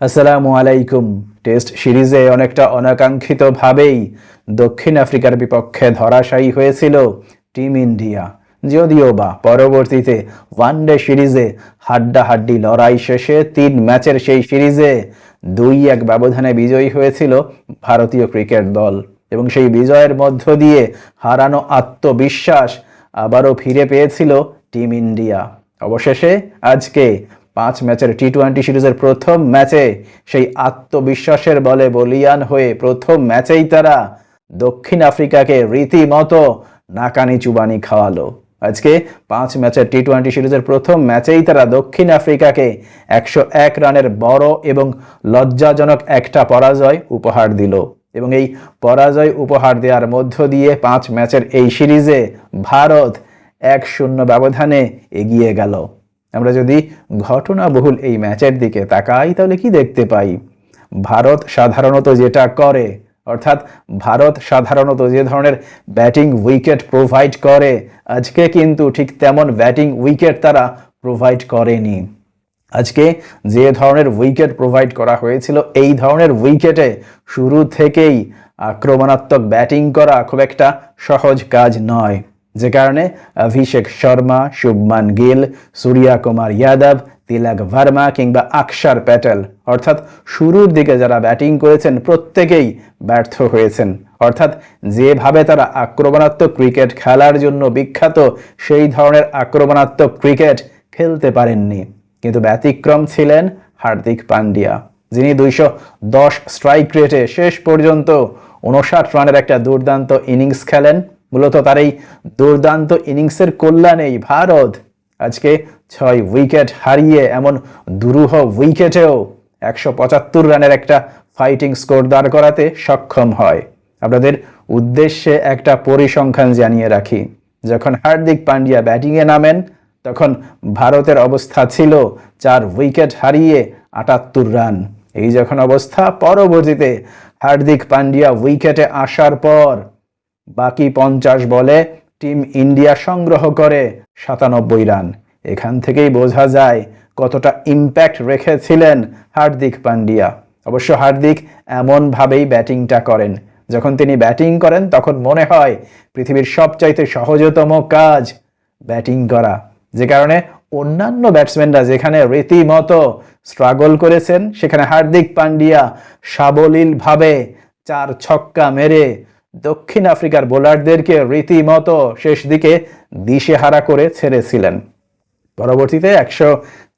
আসসালামু আলাইকুম। টেস্ট সিরিজে অনেকটা অনাকাঙ্ক্ষিতভাবেই দক্ষিণ আফ্রিকার বিপক্ষে ধরাশায়ী হয়েছিল টিম ইন্ডিয়া। যদিও বা পরবর্তীতে ওয়ানডে সিরিজে হাড্ডাহাড্ডি লড়াই শেষে তিন ম্যাচের সেই সিরিজে দুই এক ব্যবধানে বিজয়ী হয়েছিল ভারতীয় ক্রিকেট দল এবং সেই বিজয়ের মধ্য দিয়ে হারানো আত্মবিশ্বাস আবারও ফিরে পেয়েছিল টিম ইন্ডিয়া। অবশেষে আজকে পাঁচ ম্যাচের টি টোয়েন্টি সিরিজের প্রথম ম্যাচে সেই আত্মবিশ্বাসের বলে বলিয়ান হয়ে প্রথম ম্যাচেই তারা দক্ষিণ আফ্রিকাকে রীতিমতো নাকানি চুবানি খাওয়ালো। আজকে পাঁচ ম্যাচের টি টোয়েন্টি সিরিজের প্রথম ম্যাচেই তারা দক্ষিণ আফ্রিকাকে একশো এক রানের বড় এবং লজ্জাজনক একটা পরাজয় উপহার দিল এবং এই পরাজয় উপহার দেওয়ার মধ্য দিয়ে পাঁচ ম্যাচের এই সিরিজে ভারত এক শূন্য ব্যবধানে এগিয়ে গেল। আমরা যদি ঘটনাবহুল এই ম্যাচের দিকে তাকাই, তাহলে কি দেখতে পাই? ভারত সাধারণত যেটা করে, অর্থাৎ ভারত সাধারণত যে ধরনের ব্যাটিং উইকেট প্রোভাইড করে, আজকে কিন্তু ঠিক তেমন ব্যাটিং উইকেট তারা প্রোভাইড করেনি। আজকে যে ধরনের উইকেট প্রোভাইড করা হয়েছিল, এই ধরনের উইকেটে শুরু থেকেই আক্রমণাত্মক ব্যাটিং করা খুব একটা সহজ কাজ নয়। যে কারণে অভিষেক শর্মা, শুভমান গিল, সূর্যা কুমার যাদব, তিলক ভার্মা কিংবা আকসার প্যাটেল। অর্থাৎ শুরুর দিকে যারা ব্যাটিং করেছেন, প্রত্যেকেই ব্যর্থ হয়েছেন। অর্থাৎ যেভাবে তারা আক্রমণাত্মক ক্রিকেট খেলার জন্য বিখ্যাত, সেই ধরনের আক্রমণাত্মক ক্রিকেট খেলতে পারেননি। কিন্তু ব্যতিক্রম ছিলেন হার্দিক পান্ডিয়া, যিনি দুইশো দশ স্ট্রাইক রেটে শেষ পর্যন্ত উনষাট রানের একটা দুর্দান্ত ইনিংস খেলেন। মূলত তার এই দুর্দান্ত ইনিংসের কল্যাণেই ভারত আজকে ছয় উইকেট হারিয়ে এমন দুরূহ উইকেটেও একশো পঁচাত্তর রানের একটা ফাইটিং স্কোর দাঁড় করাতে সক্ষম হয়। আপনাদের উদ্দেশ্যে একটা পরিসংখ্যান জানিয়ে রাখি। যখন হার্দিক পান্ডিয়া ব্যাটিংয়ে নামেন, তখন ভারতের অবস্থা ছিল চার উইকেট হারিয়ে আটাত্তর রান। এই যখন অবস্থা, পরবর্তীতে হার্দিক পান্ডিয়া উইকেটে আসার পর বাকি পঞ্চাশ বলে টিম ইন্ডিয়া সংগ্রহ করে সাতানব্বই রান। এখান থেকেই বোঝা যায় কতটা ইম্প্যাক্ট রেখেছিলেন হার্দিক পান্ডিয়া। অবশ্য হার্দিক এমনভাবেই ব্যাটিংটা করেন। যখন তিনি ব্যাটিং করেন, তখন মনে হয় পৃথিবীর সবচাইতে সহজতম কাজ ব্যাটিং করা। যে কারণে অন্যান্য ব্যাটসম্যানরা যেখানে রীতিমতো স্ট্রাগল করেছেন, সেখানে হার্দিক পান্ডিয়া সাবলীলভাবে চার ছক্কা মেরে দক্ষিণ আফ্রিকার বোলারদেরকে রীতিমতো শেষ দিকে দিশেহারা করে ছেড়েছিলেন। পরবর্তীতে একশো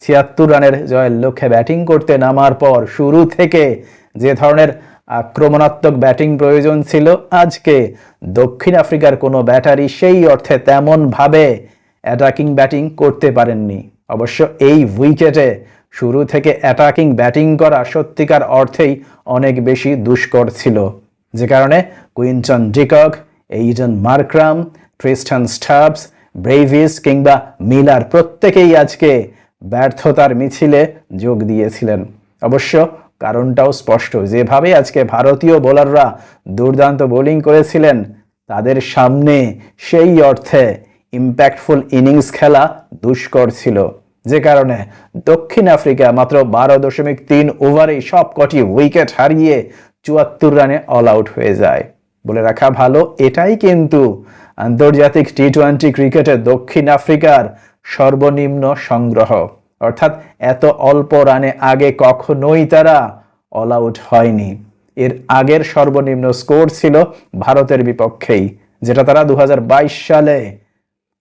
ছিয়াত্তর রানের জয়ের লক্ষ্যে ব্যাটিং করতে নামার পর শুরু থেকে যে ধরনের আক্রমণাত্মক ব্যাটিং প্রয়োজন ছিল, আজকে দক্ষিণ আফ্রিকার কোনো ব্যাটারি সেই অর্থে তেমনভাবে অ্যাটাকিং ব্যাটিং করতে পারেননি। অবশ্য এই উইকেটে শুরু থেকে অ্যাটাকিং ব্যাটিং করা সত্যিকার অর্থেই অনেক বেশি দুষ্কর ছিল। যে কারণে Quinton de Kock Aiden Markram, Tristan Stubbs, Brevis কিংবা মিলার প্রত্যেকেই আজকে ব্যর্থতার মিছিলে যোগ দিয়েছিলেন। অবশ্য কারণটাও স্পষ্ট, যেভাবে আজকে ভারতীয় বোলাররা দুর্দান্ত বোলিং করেছিলেন, তাদের সামনে সেই অর্থে ইম্প্যাক্টফুল ইনিংস খেলা দুষ্কর ছিল। যে কারণে দক্ষিণ আফ্রিকা মাত্র বারো দশমিক তিন ওভারেই সব কটি উইকেট হারিয়ে চুয়াত্তর রানে অল আউট হয়ে যায়। বলে রাখা ভালো, এটাই কিন্তু আন্তর্জাতিক টি টোয়েন্টি ক্রিকেটে দক্ষিণ আফ্রিকার সর্বনিম্ন সংগ্রহ। অর্থাৎ এত অল্প রানে আগে কখনোই তারা অল আউট হয়নি। এর আগের সর্বনিম্ন স্কোর ছিল ভারতের বিপক্ষেই, যেটা তারা দু হাজার বাইশ সালে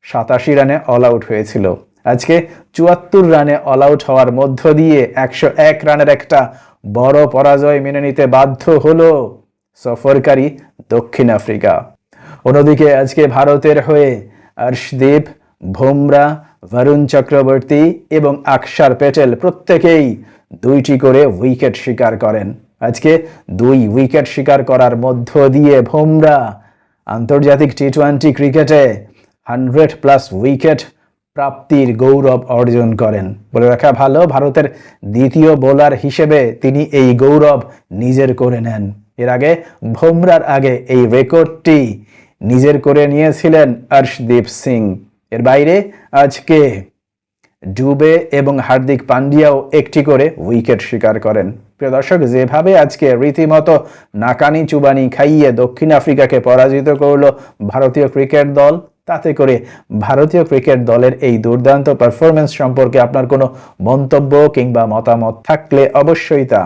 সাতাশি রানে অল আউট হয়েছিল। আজকে চুয়াত্তর রানে অল আউট হওয়ার মধ্য দিয়ে একশো এক রানের একটা বড় পরাজয় মেনে নিতে বাধ্য হলো সফরকারী দক্ষিণ আফ্রিকা। অন্যদিকে আজকে ভারতের হয়ে অর্শদীপ ভোমরা বরুণ চক্রবর্তী এবং আকসার প্যাটেল প্রত্যেকেই দুইটি করে উইকেট শিকার করেন। আজকে দুই উইকেট শিকার করার মধ্য দিয়ে ভোমরা আন্তর্জাতিক টি টোয়েন্টি ক্রিকেটে হান্ড্রেড প্লাস উইকেট প্রাপ্তির গৌরব অর্জন করেন। বলে রাখা ভালো, ভারতের দ্বিতীয় বোলার হিসেবে তিনি এই গৌরব নিজের করে নেন। এর আগে, ভোমরার আগে এই রেকর্ডটি নিজের করে নিয়েছিলেন অর্শদীপ সিং। এর বাইরে, আজকে ডুবে এবং হার্দিক পান্ডিয়াও একটি করে উইকেট শিকার করেন। প্রিয় দর্শক, যেভাবে আজকে রীতিমতো নাকানি চুবানি খাইয়ে দক্ষিণ আফ্রিকাকে পরাজিত করল ভারতীয় ক্রিকেট দল তাতে করে ভারতীয় ক্রিকেট দলের এই দুর্দান্ত পারফরমেন্স সম্পর্কে আপনার কোনো মন্তব্য কিংবা মতামত থাকলে অবশ্যই তা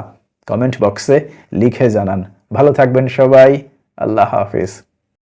কমেন্ট বক্সে লিখে জানান। ভালো থাকবেন সবাই। আল্লাহ হাফিজ।